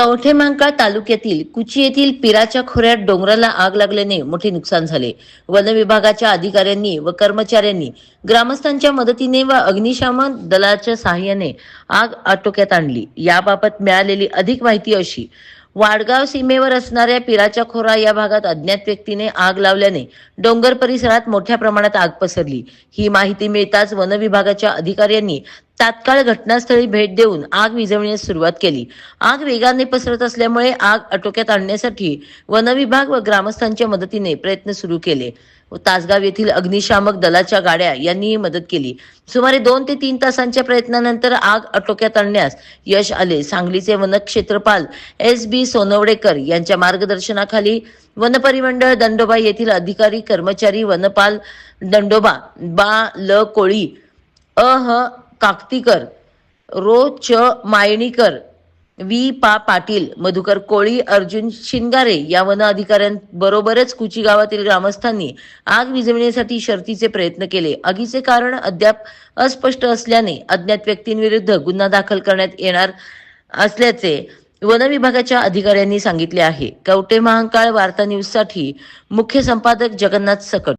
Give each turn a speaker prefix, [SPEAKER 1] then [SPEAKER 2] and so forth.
[SPEAKER 1] कवठेमहांकाळ तालुक्यातील कुची येथील पिराच्या खोऱ्यात डोंगराला आग लागल्याने मोठे नुकसान झाले. वन विभागाच्या अधिकाऱ्यांनी व कर्मचाऱ्यांनी ग्रामस्थांच्या मदतीने व अग्निशामक दलाच्या सहाय्याने आग आटोक्यात आणली. याबाबत मिळालेली अधिक माहिती अशी वाडगाव सीमेवर असणाऱ्या पिराच्या खोरा या भागात अज्ञात व्यक्तीने आग लावल्याने डोंगर परिसरात मोठ्या प्रमाणात आग पसरली. ही माहिती मिळताच वन विभागाच्या अधिकाऱ्यांनी तात्काळ घटनास्थळी भेट देऊन आग विझवण्यास सुरुवात केली. आग वेगाने पसरत असल्यामुळे आग आटोक्यात आणण्यासाठी वनविभाग व ग्रामस्थांच्या मदतीने प्रयत्न सुरू केले. व तासगाव येथील अग्निशामक दलाच्या गाड्या यांनीही मदत केली. सुमारे दोन ते तीन तासांच्या प्रयत्नानंतर आग आटोक्यात आणण्यास यश आले. सांगलीचे वनक्षेत्रपाल एस बी सोनवडेकर यांच्या मार्गदर्शनाखाली वनपरिमंडळ दंडोबा येथील अधिकारी कर्मचारी वनपाल दंडोबा बा ल कोळी अ ह काकतीकर रो च मायणीकर वी. पा. पाटील मधुकर कोळी अर्जुन शिंगारे या वन अधिकाऱ्यांबरोबरच कुची गावातील ग्रामस्थांनी आग विझवण्यासाठी शर्तीचे प्रयत्न केले. आगीचे कारण अद्याप अस्पष्ट असल्याने अज्ञात व्यक्तींविरुद्ध गुन्हा दाखल करण्यात येणार असल्याचे वन विभागाच्या अधिकाऱ्यांनी सांगितले आहे. कवटे महांकाळ वार्ता न्यूजसाठी मुख्य संपादक जगन्नाथ सकट.